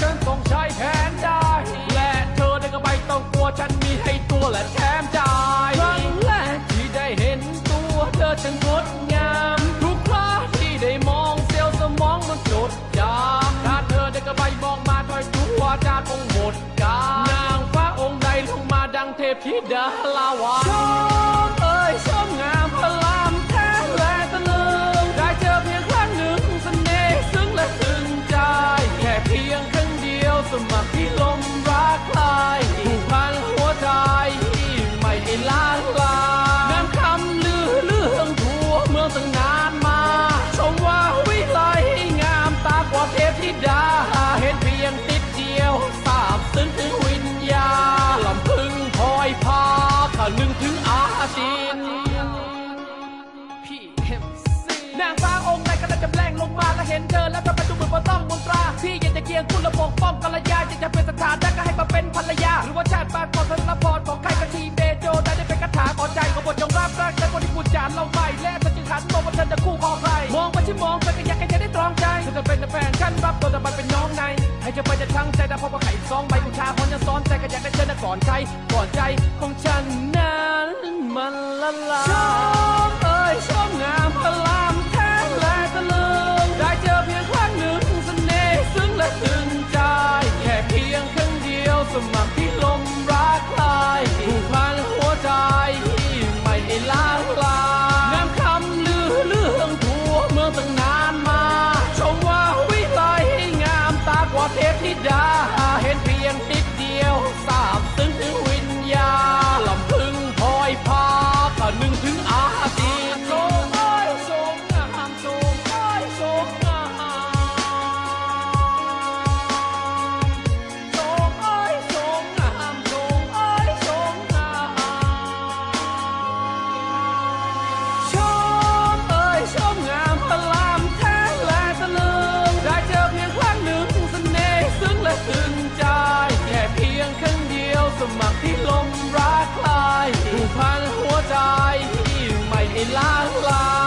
ฉันต้องใช้แผนได้ และเธอได้ก็ไม่ต้องกลัวฉันมีให้ตัวและแถมใจครั้งแรกที่ได้เห็นตัวเธอช่างดงาม ทุกคราที่ได้มองเซลล์สมองมันจดจำถ้าเธอได้ก็ไปมองมาถอยทุกวาจาคงหมดกานางฟ้าองค์ใดลงมาดังเทพธิดาลาวา เห็นเธอแล้วก็ไปดูเหมือนว่าต้องมนตรา พี่อยากจะเคียงคุณและปกป้องกัลยาอยากจะเป็นสถานะก็ให้มาเป็นภรรยา หรือว่าชาติบ้านก่อนธนพรของใครก็ทีเบโจได้ได้เป็นคาถาขอใจของบทจงรับรักแต่คนที่พูดจานเราไม่และฉันจึงหันมองว่าเธอจะคู่ครองใครมองไปที่มองไปก็อยากให้เธอได้ตรองใจฉันจะเป็นแฟนฉันรับตัวแต่มันเป็นน้องในให้เธอไปจะทั้งใจแต่พอว่าไข่ซองใบกุชาพรจะซ้อนใจก็อยากได้เธอนะก่อนใคร พันหัวใจ ไม่ให้ล้างลา